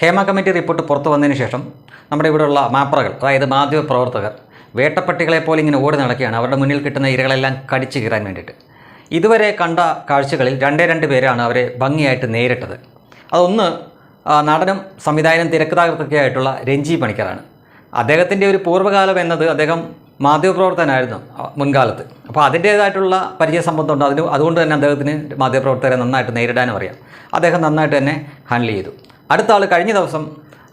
Hema committee report പുറത്തു വന്നതിന് ശേഷം നമ്മുടെ ഇവിടെയുള്ള മാപ്രകൾ അതായത് മാധ്യമ പ്രവർത്തകർ വേട്ടപ്പട്ടികളെ പോലെ ഇങ്ങനെ ഓടി നടക്കുകയാണ്. അവരുടെ മുന്നിൽ കിട്ടുന്ന ഇരകളെല്ലാം കടിച്ചു കീറാൻ വേണ്ടിയിട്ട്. ഇതുവരെ കണ്ട കാഴ്ചകളിൽ രണ്ടേ രണ്ട് പേരാണ് അവരെ ഭംഗിയായിട്ട് നേരിട്ടത്. അതൊന്ന് നടനും സംവിധായകനും തിരക്കഥാകൃത്തൊക്കെ ആയിട്ടുള്ള രഞ്ജി പണിക്കറാണ് അദ്ദേഹത്തിന്റെ ഒരു പൂർവകാലം എന്നത് അദ്ദേഹം മാധ്യമപ്രവർത്തകനായിരുന്നു മുൻകാലത്ത്. അപ്പോൾ അതിന്റേതായിട്ടുള്ള പരിചയ സംബന്ധമുണ്ട്. അതിന് അതുകൊണ്ട് തന്നെ അദ്ദേഹത്തിന് മാധ്യമപ്രവർത്തകരെ നന്നായിട്ട് നേരിടാനും അറിയാം. അദ്ദേഹം നന്നായിട്ട് തന്നെ ഹാൻഡിൽ ചെയ്തു. അടുത്ത ആൾ കഴിഞ്ഞ ദിവസം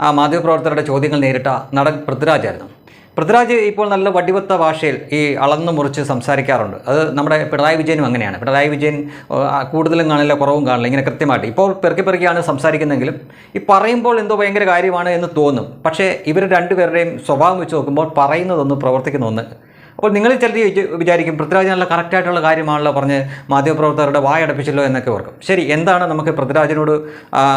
ആ മാധ്യമപ്രവർത്തകരുടെ ചോദ്യങ്ങൾ നേരിട്ട നടൻ പൃഥ്വിരാജായിരുന്നു പൃഥ്വിരാജ് ഇപ്പോൾ നല്ല വടിവത്ത ഭാഷയിൽ ഈ അളന്നു മുറിച്ച് സംസാരിക്കാറുണ്ട്. അത് നമ്മുടെ പിണറായി വിജയനും അങ്ങനെയാണ്. പിണറായി വിജയൻ കൂടുതലും കാണില്ല കുറവും കാണില്ല ഇങ്ങനെ കൃത്യമായിട്ട്. ഇപ്പോൾ പെറുക്കി പെറുക്കിയാണ് സംസാരിക്കുന്നതെങ്കിലും ഈ പറയുമ്പോൾ എന്തോ ഭയങ്കര കാര്യമാണ് എന്ന് തോന്നും. പക്ഷേ ഇവർ രണ്ടുപേരുടെയും സ്വഭാവം വെച്ച് നോക്കുമ്പോൾ പറയുന്നതൊന്ന് പ്രവർത്തിക്കുന്ന ഒന്ന് അപ്പോൾ നിങ്ങൾ ചിലർ വിചാ- വിചാരിക്കും പൃഥ്വിരാജ് നല്ല കറക്റ്റായിട്ടുള്ള കാര്യമാണല്ലോ പറഞ്ഞ് മാധ്യമപ്രവർത്തകരുടെ വായടപ്പിച്ചല്ലോ എന്നൊക്കെ ഓർക്കും. ശരി എന്താണ് നമുക്ക് പൃഥ്വിരാജിനോട്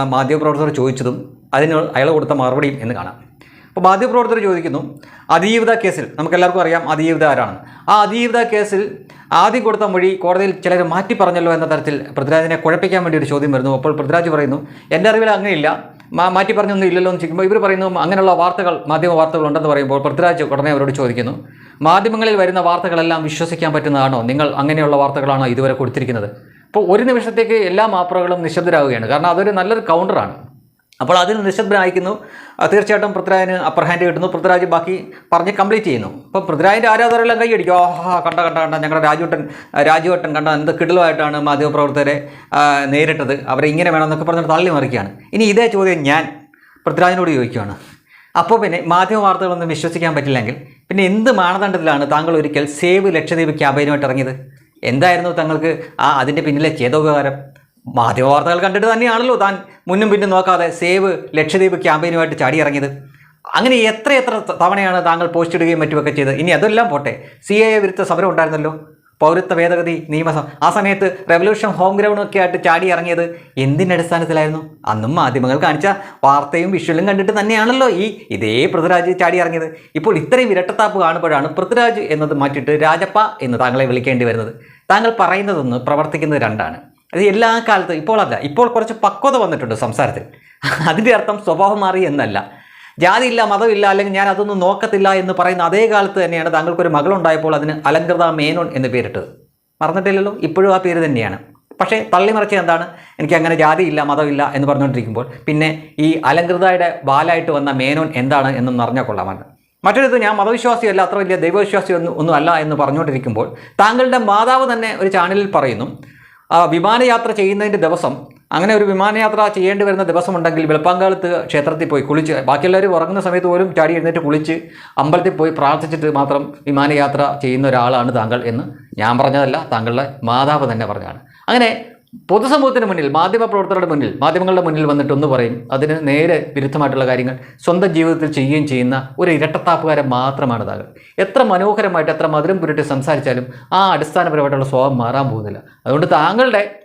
മാധ്യമപ്രവർത്തകർ ചോദിച്ചതും അതിന് അയാൾ കൊടുത്ത മറുപടിയും എന്ന് കാണാം. അപ്പോൾ മാധ്യമപ്രവർത്തകർ ചോദിക്കുന്നു അതിജീവിത കേസിൽ നമുക്കെല്ലാവർക്കും അറിയാം അതിജീവിത ആരാണ് ആ അതിജീവിത കേസിൽ ആദ്യം കൊടുത്ത മൊഴി കോടതിയിൽ ചിലർ മാറ്റി പറഞ്ഞല്ലോ എന്ന തരത്തിൽ പൃഥ്വിരാജിനെ കുഴപ്പിക്കാൻ വേണ്ടി ഒരു ചോദ്യം വരുന്നു. അപ്പോൾ പൃഥ്വിരാജ് പറയുന്നു എന്റെ അറിവിൽ അങ്ങനെയില്ല. മാറ്റി പറഞ്ഞൊന്നും ഇല്ലല്ലോ എന്ന് ചോദിക്കുമ്പോൾ ഇവർ പറയുന്നു അങ്ങനെയുള്ള വാർത്തകൾ മാധ്യമ വാർത്തകൾ ഉണ്ടെന്ന് പറയുമ്പോൾ പൃഥ്വിരാജ് ഉടനെ അവരോട് ചോദിക്കുന്നു മാധ്യമങ്ങളിൽ വരുന്ന വാർത്തകളെല്ലാം വിശ്വസിക്കാൻ പറ്റുന്നതാണോ? നിങ്ങൾ അങ്ങനെയുള്ള വാർത്തകളാണോ ഇതുവരെ കൊടുത്തിരിക്കുന്നത്? അപ്പോൾ ഒരു നിമിഷത്തേക്ക് എല്ലാ മാപ്പറകളും നിശബ്ദരാകുകയാണ്. കാരണം അതൊരു നല്ലൊരു കൗണ്ടറാണ് അപ്പോൾ അതിൽ നിശബ്ദനായിരിക്കുന്നു. തീർച്ചയായിട്ടും പൃഥ്വിരാജിന് അപ്പർ ഹാൻഡ് കിട്ടുന്നു. പൃഥ്വിരാജ് ബാക്കി പറഞ്ഞ് കംപ്ലീറ്റ് ചെയ്യുന്നു. അപ്പോൾ പൃഥ്വിരാജിന്റെ ആരാധകരെല്ലാം കൈയടിക്കും ഓഹാ കണ്ട കണ്ട കണ്ട. ഞങ്ങളുടെ രാജുവട്ടൻ രാജുവട്ടൻ കണ്ട എന്ത് കിടലുമായിട്ടാണ് മാധ്യമപ്രവർത്തകരെ നേരിട്ടത്. അവരെ ഇങ്ങനെ വേണമെന്നൊക്കെ പറഞ്ഞിട്ട് തള്ളി മറിക്കുകയാണ്. ഇനി ഇതേ ചോദ്യം ഞാൻ പൃഥ്വിരാജിനോട് ചോദിക്കുകയാണ് അപ്പോൾ പിന്നെ മാധ്യമ വാർത്തകളൊന്നും വിശ്വസിക്കാൻ പറ്റില്ലെങ്കിൽ പിന്നെ എന്ത് മാനദണ്ഡത്തിലാണ് താങ്കൾ ഒരിക്കൽ സേവ് ലക്ഷദ്വീപ് ക്യാമ്പയിനുമായിട്ട് ഇറങ്ങിയത്? എന്തായിരുന്നു തങ്ങൾക്ക് ആ അതിന്റെ പിന്നിലെ ചേതോപകാരം മാധ്യമ വാർത്തകൾ കണ്ടിട്ട് തന്നെയാണല്ലോ താൻ മുന്നും പിന്നും നോക്കാതെ സേവ് ലക്ഷദ്വീപ് ക്യാമ്പയിനുമായിട്ട് ചാടി ഇറങ്ങിയത് അങ്ങനെ എത്ര എത്ര തവണയാണ് താങ്കൾ പോസ്റ്റ് ഇടുകയും മറ്റുമൊക്കെ ചെയ്തത്? ഇനി അതെല്ലാം പോട്ടെ. സി എ വിരുദ്ധ സമരം ഉണ്ടായിരുന്നല്ലോ. പൗരത്വ ഭേദഗതി നിയമസം ആ സമയത്ത് റെവല്യൂഷൻ ഹോം ഗ്രൗണ്ടൊക്കെ ആയിട്ട് ചാടി ഇറങ്ങിയത് എന്തിന്റെ അടിസ്ഥാനത്തിലായിരുന്നു അന്നും മാധ്യമങ്ങൾ കാണിച്ച വാർത്തയും വിഷ്വലും കണ്ടിട്ട് തന്നെയാണല്ലോ ഈ ഇതേ പൃഥ്വിരാജ് ചാടി ഇറങ്ങിയത് ഇപ്പോൾ ഇത്രയും ഇരട്ടത്താപ്പ് കാണുമ്പോഴാണ് പൃഥ്വിരാജ് എന്നത് മാറ്റിയിട്ട് രാജപ്പ എന്ന് താങ്കളെ വിളിക്കേണ്ടി വരുന്നത്. താങ്കൾ പറയുന്നതൊന്ന് പ്രവർത്തിക്കുന്നത് രണ്ടാണ്. അത് എല്ലാ കാലത്തും ഇപ്പോഴല്ല ഇപ്പോൾ കുറച്ച് പക്വത വന്നിട്ടുണ്ട് സംസാരത്തിൽ. അതിന്റെ അർത്ഥം സ്വഭാവം മാറി എന്നല്ല. ജാതിയില്ല മതമില്ല അല്ലെങ്കിൽ ഞാൻ അതൊന്നും നോക്കത്തില്ല എന്ന് പറയുന്ന അതേ കാലത്ത് തന്നെയാണ് താങ്കൾക്കൊരു മകളുണ്ടായപ്പോൾ അതിന് അലങ്കൃത മേനോൻ എന്ന് പേരിട്ടത്. മറന്നിട്ടില്ലല്ലോ? ഇപ്പോഴും ആ പേര് തന്നെയാണ്. പക്ഷേ തള്ളിമറിച്ച് എന്താണ്? എനിക്ക് അങ്ങനെ ജാതിയില്ല മതമില്ല എന്ന് പറഞ്ഞുകൊണ്ടിരിക്കുമ്പോൾ പിന്നെ ഈ അലങ്കൃതയുടെ ബാലായിട്ട് വന്ന മേനോൻ എന്താണ് എന്നൊന്നും അറിഞ്ഞാൽ കൊള്ളാമെന്ന് മറ്റൊരിത് ഞാൻ മതവിശ്വാസിയല്ല അത്ര വലിയ ദൈവവിശ്വാസി ഒന്നും ഒന്നും അല്ല എന്ന് പറഞ്ഞുകൊണ്ടിരിക്കുമ്പോൾ താങ്കളുടെ മാതാവ് തന്നെ ഒരു ചാനലിൽ പറയുന്നു വിമാനയാത്ര ചെയ്യുന്നതിന്റെ ദിവസം അങ്ങനെ ഒരു വിമാനയാത്ര ചെയ്യേണ്ടി വരുന്ന ദിവസമുണ്ടെങ്കിൽ വെളുപ്പാങ്കാലത്ത് ക്ഷേത്രത്തിൽ പോയി കുളിച്ച് ബാക്കിയെല്ലാവരും ഉറങ്ങുന്ന സമയത്ത് പോലും ചാടി എഴുന്നേറ്റ് കുളിച്ച് അമ്പലത്തിൽ പോയി പ്രാർത്ഥിച്ചിട്ട് മാത്രം വിമാനയാത്ര ചെയ്യുന്ന ഒരാളാണ് താങ്കൾ എന്ന് ഞാൻ പറഞ്ഞതല്ല താങ്കളുടെ മാതാവ് തന്നെ പറഞ്ഞതാണ്. അങ്ങനെ പൊതുസമൂഹത്തിന് മുന്നിൽ മാധ്യമ പ്രവർത്തകരുടെ മുന്നിൽ മാധ്യമങ്ങളുടെ മുന്നിൽ വന്നിട്ട് ഒന്ന് പറയും. അതിന് നേരെ വിരുദ്ധമായിട്ടുള്ള കാര്യങ്ങൾ സ്വന്തം ജീവിതത്തിൽ ചെയ്യുകയും ചെയ്യുന്ന ഒരു ഇരട്ടത്താപ്പുകാരൻ മാത്രമാണ് താങ്കൾ. എത്ര മനോഹരമായിട്ട് എത്ര മധുരം പുരട്ടി സംസാരിച്ചാലും ആ അടിസ്ഥാനപരമായിട്ടുള്ള സ്വഭാവം മാറാൻ പോകുന്നില്ല. അതുകൊണ്ട് താങ്കളുടെ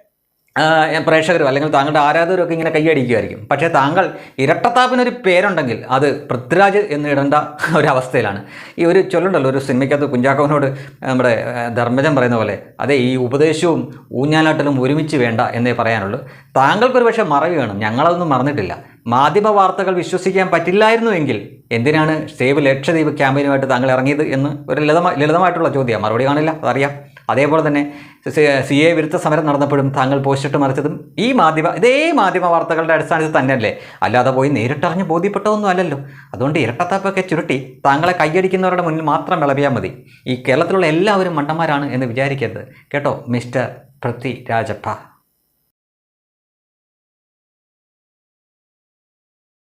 പ്രേക്ഷകരും അല്ലെങ്കിൽ താങ്കളുടെ ആരാധകരും ഒക്കെ ഇങ്ങനെ കൈയടിക്കുമായിരിക്കും പക്ഷേ താങ്കൾ ഇരട്ടത്താപ്പിനൊരു പേരുണ്ടെങ്കിൽ അത് പൃഥ്വിരാജ് എന്ന് ഇടേണ്ട ഒരവസ്ഥയിലാണ്. ഈ ഒരു ചൊല്ലുണ്ടല്ലോ ഒരു സിനിമയ്ക്കകത്ത് കുഞ്ചാക്കവനോട് നമ്മുടെ ധർമ്മജൻ പറയുന്ന പോലെ അതെ ഈ ഉപദേശവും ഊഞ്ഞാലാട്ടലും ഒരുമിച്ച് വേണ്ട എന്നേ പറയാനുള്ളൂ. താങ്കൾക്കൊരു പക്ഷേ മറവി വേണം. ഞങ്ങളതൊന്നും മറന്നിട്ടില്ല. മാധ്യമ വാർത്തകൾ വിശ്വസിക്കാൻ പറ്റില്ലായിരുന്നുവെങ്കിൽ എന്തിനാണ് സേവ് ലക്ഷദ്വീപ് ക്യാമ്പയിനുമായിട്ട് താങ്കൾ ഇറങ്ങിയത് എന്ന് ഒരു ലളിതമായി ലളിതമായിട്ടുള്ള ചോദ്യമാണ്. മറുപടി കാണില്ല അതറിയാം. അതേപോലെ തന്നെ സി എ വിരുദ്ധ സമരം നടന്നപ്പോഴും താങ്കൾ പോസ്റ്റിട്ട് മറിച്ചതും ഈ മാധ്യമ ഇതേ മാധ്യമ വാർത്തകളുടെ അടിസ്ഥാനത്തിൽ തന്നെയല്ലേ? അല്ലാതെ പോയി നേരിട്ടറിഞ്ഞ് ബോധ്യപ്പെട്ടതൊന്നും അല്ലല്ലോ. അതുകൊണ്ട് ഇരട്ടത്താപ്പൊക്കെ ചുരുട്ടി താങ്കളെ കൈയടിക്കുന്നവരുടെ മുന്നിൽ മാത്രം വിളവിയാൽ മതി. ഈ കേരളത്തിലുള്ള എല്ലാവരും മണ്ടന്മാരാണ് എന്ന് വിചാരിക്കരുത്. കേട്ടോ മിസ്റ്റർ പൃഥ്വി രാജപ്പ